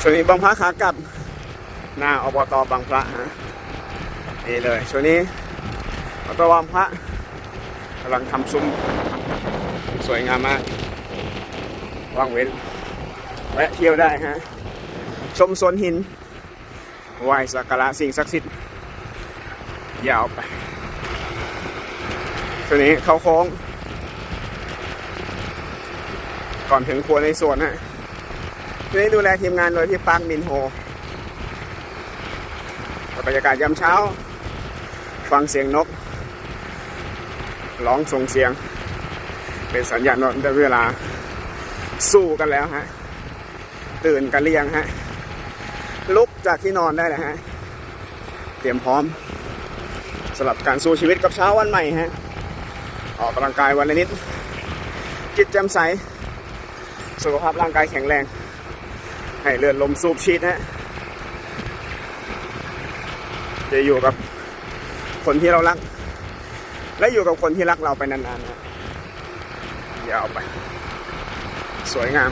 ช่วงนี้บางพระขากลับหน้าอบตบางพระฮะนี่เลยช่วงนี้อบตบางพระกำลังทำซุ้มสวยงามมากว่างเว้นแวะเที่ยวได้ฮะชมสวนหินไหว้สักการะสิ่งศักดิ์สิทธิ์ยาวไปช่วงนี้เข้าโค้งก่อนถึงครัวในสวนฮะ วงนี้ดูแลทีมงานโดยพี่ปังมินโฮบรรยากาศยามเช้า ฟังเสียงนก ร้องส่งเสียง เป็นสัญญาณว่าได้เวลาสู้กันแล้วฮะ ตื่นกันหรือยังฮะ ลุกจากที่นอนได้แล้วฮะ เตรียมพร้อมสำหรับการสู้ชีวิตกับเช้าวันใหม่ฮะ ออกกำลังกายวันละนิดจิตแจ่มใส สุขภาพร่างกายแข็งแรง ให้เลือดลมสูบฉีดฮะจะอยู่กับคนที่เรารัก และอยู่กับคนที่รักเราไปนานๆนะยาวไป สวยงาม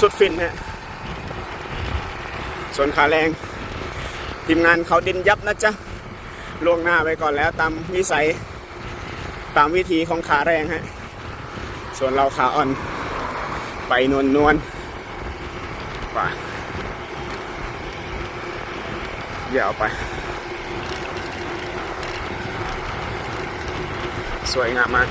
สุดฟินฮะส่วนขาแรง ทีมงานเขาดินยับนะจ๊ะล่วงหน้าไปก่อนแล้วตามวิสัย ตามวิธีของขาแรงฮะ ส่วนเราขาอ่อน ไปนวลนวลไปยาวไป สวยงามมาก